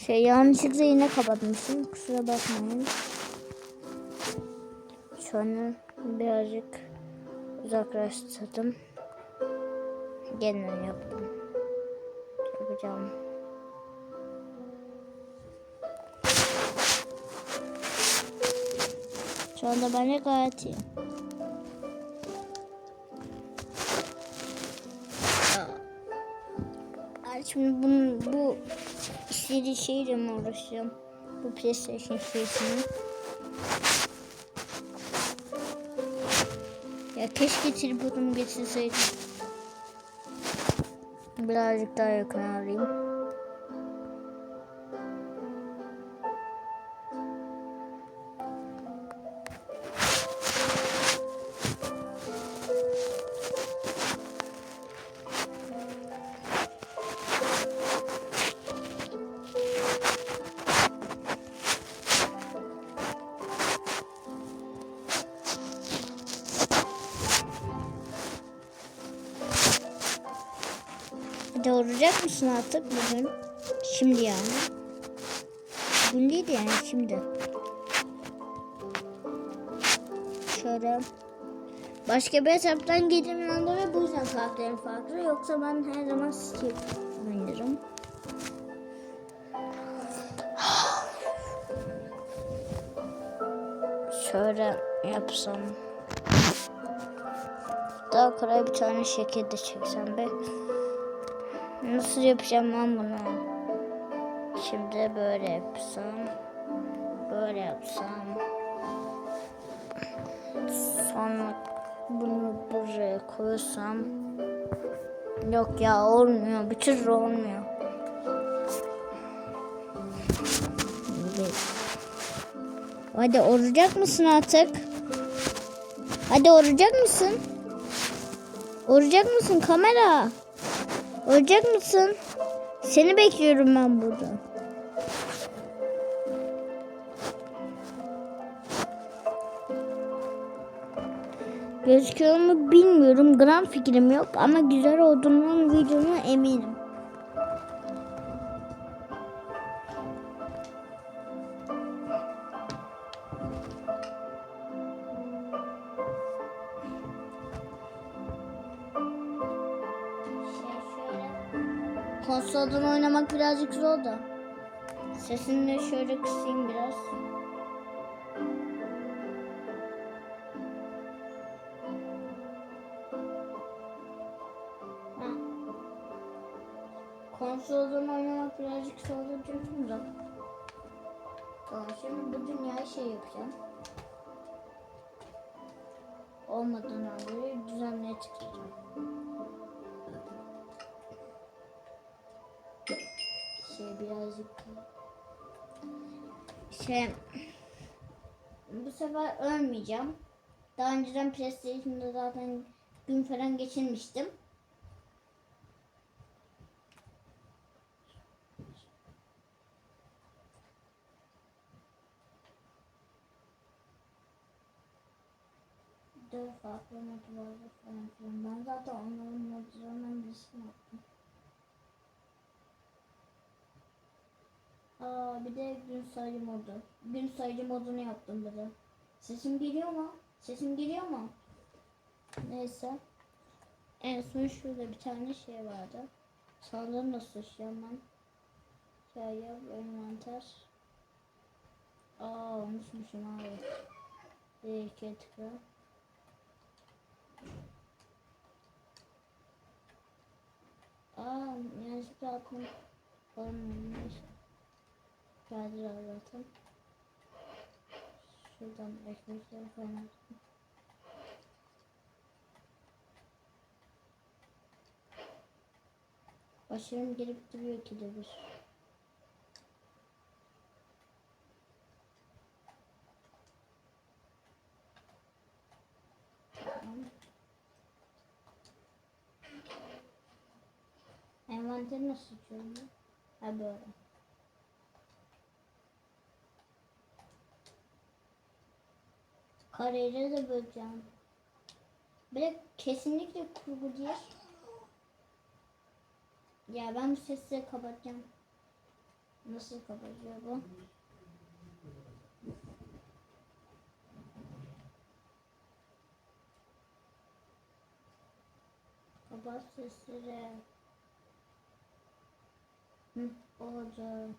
Şey yanlışlıkla yine kapatmışım. Kusura bakmayın. Şu an birazcık uzaklaştırdım. Yeniden yaptım. Yapacağım. Şu anda bence gayet iyi. Şimdi bunun, bu istediği şeyle mi uğraşacağım? Bu PlayStation şeysini. Ya keşke tripodumu getirseydim. Birazcık daha yakın alayım. Doğuracak mısın artık bugün? Şimdi yani. Bugün değil de yani şimdi. Şöyle. Başka bir hesaptan girdiğimden dolayı bu yüzden farklı farklı. Yoksa ben her zaman Steve oynarım. Şöyle yapsam. Daha kolay bir tane şekil de çeksem be. Nasıl yapacağım ben bunu? Şimdi böyle yapsam. Böyle yapsam. Sonra bunu buraya koysam. Yok ya olmuyor. Bir türlü olmuyor. Hadi olacak mısın artık? Hadi olacak mısın? Olacak mısın kamera? Olacak mısın? Seni bekliyorum ben burada. Gözüküyor mu bilmiyorum. Gram fikrim yok ama güzel olduğundan videonun eminim. Konsoldan oynamak birazcık zor da. Sesini de şöyle kısayım biraz. Konsoldan oynamak birazcık zor diyorsun da. Tamam şimdi bu dünyayı şey yapacağım. Olmadığından dolayı düzenleye çıkacağım. Birazcık şey bu sefer ölmeyeceğim. Daha önceden PlayStation'da zaten gün falan geçirmiştim. Dört farklı modu vardı falan. Ben zaten onların modlarından birisini yaptım. Aa bir de gün sayı modu. Gün sayıcı modunu yaptım bir de. Sesim geliyor mu? Sesim geliyor mu? Neyse. En son şurada bir tane şey vardı. Sanırım nasıl taşıyacağım ben? Şey yap, envanter. Aa unutmuşum abi. Bir iki tıkla. Aa yanlışlıkla aklım olmamış. Geldiler zaten. Şuradan ekmekleri atayım. Başarım gelip duruyor ki de bir. Envanteri nasıl açıyorum ben? Ha böyle. Kareyle de böleceğim. Böyle kesinlikle kurgu değil. Ya ben bu sesleri kapatacağım. Nasıl kapatıyor bu? Kapat sesleri. Hı, oldu.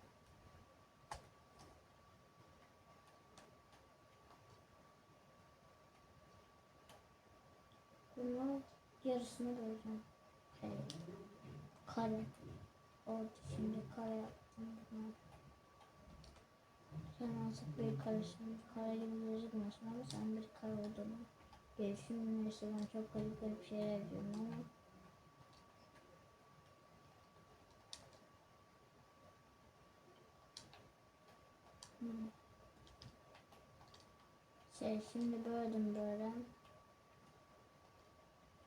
Bunu yarısını böleceğim. Şey, kare. Oldu şimdi kare yaptım. Sen artık bir karesin. Kare gibi gözükmüyorsun ama sen bir kare olduğunu. Gelişim neyse ben çok garip garip şeyler yapıyorum ama. Hmm. Şey şimdi böldüm böyle.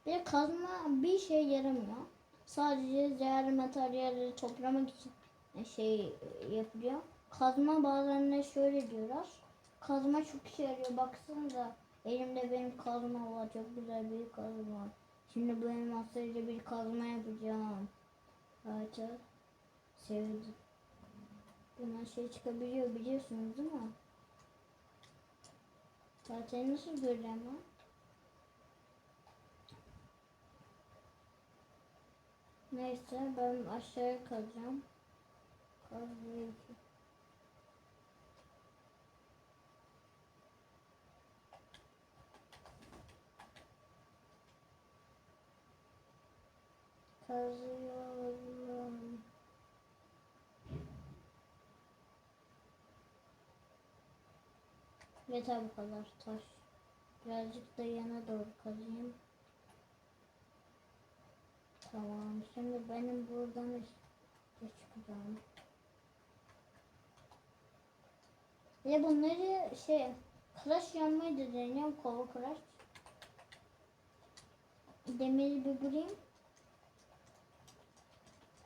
Bir kazma bir şey yaramıyor. Sadece değerli materyalleri toplamak için şey yapılıyor. Kazma bazen de şöyle diyorlar. Kazma çok işe yarıyor. Baksanıza elimde benim kazma var. Çok güzel bir kazma var. Şimdi bu elmaslarıyla bir kazma yapacağım. Artık sevdim. Bundan şey çıkabiliyor biliyorsunuz değil mi? Zaten nasıl göreceğim ben? Neyse ben aşağıya kazacağım. Kazayım. Kazıyorum. Yeter bu kadar taş. Birazcık da yana doğru kazayım. Tamam. Şimdi benim buradan işte çıkacağım. Ya bunları şey kıraç yanmayı da deneyeceğim. Kova kıraç. Demiri bir bulayım.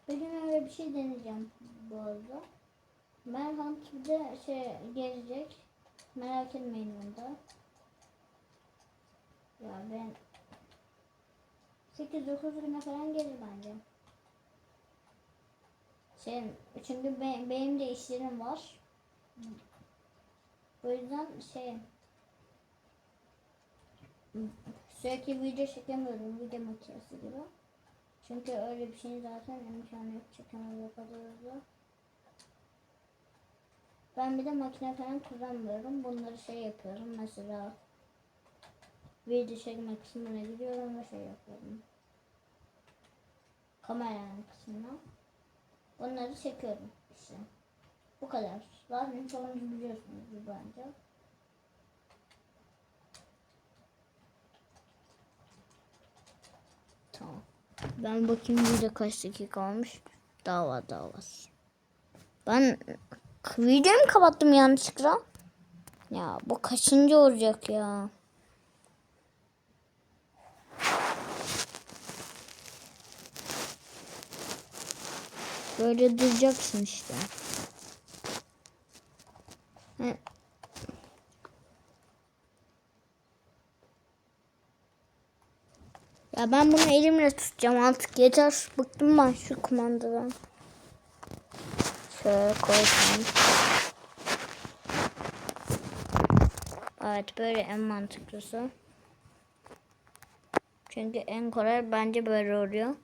Bugün öyle bir şey deneyeceğim bu arada. Merhant de şey gelecek. Merak etmeyin onda. Ya ben 8-9 güne falan gelir bence. Şey, çünkü be- benim de işlerim var. O yüzden şey sürekli video çekemiyorum video makinesi gibi. Çünkü öyle bir şeyin zaten imkanı yok çekemez o kadar hızlı. Ben bir de makine falan kullanmıyorum. Bunları şey yapıyorum mesela video çekme kısmına gidiyorum ve şey yapıyorum. Kameranın kısmına. Bunları çekiyorum işte. Bu kadar. Zaten çoğunuz biliyorsunuz bence. Tamam. Ben bakayım video kaç dakika olmuş. Daha var. Ben videoyu mu kapattım yanlışlıkla? Ya bu kaçıncı olacak ya? Böyle duracaksın işte. Ya ben bunu elimle tutacağım artık yeter. Bıktım ben şu kumandadan. Şöyle koysam. Evet böyle en mantıklısı. Çünkü en kolay bence böyle oluyor.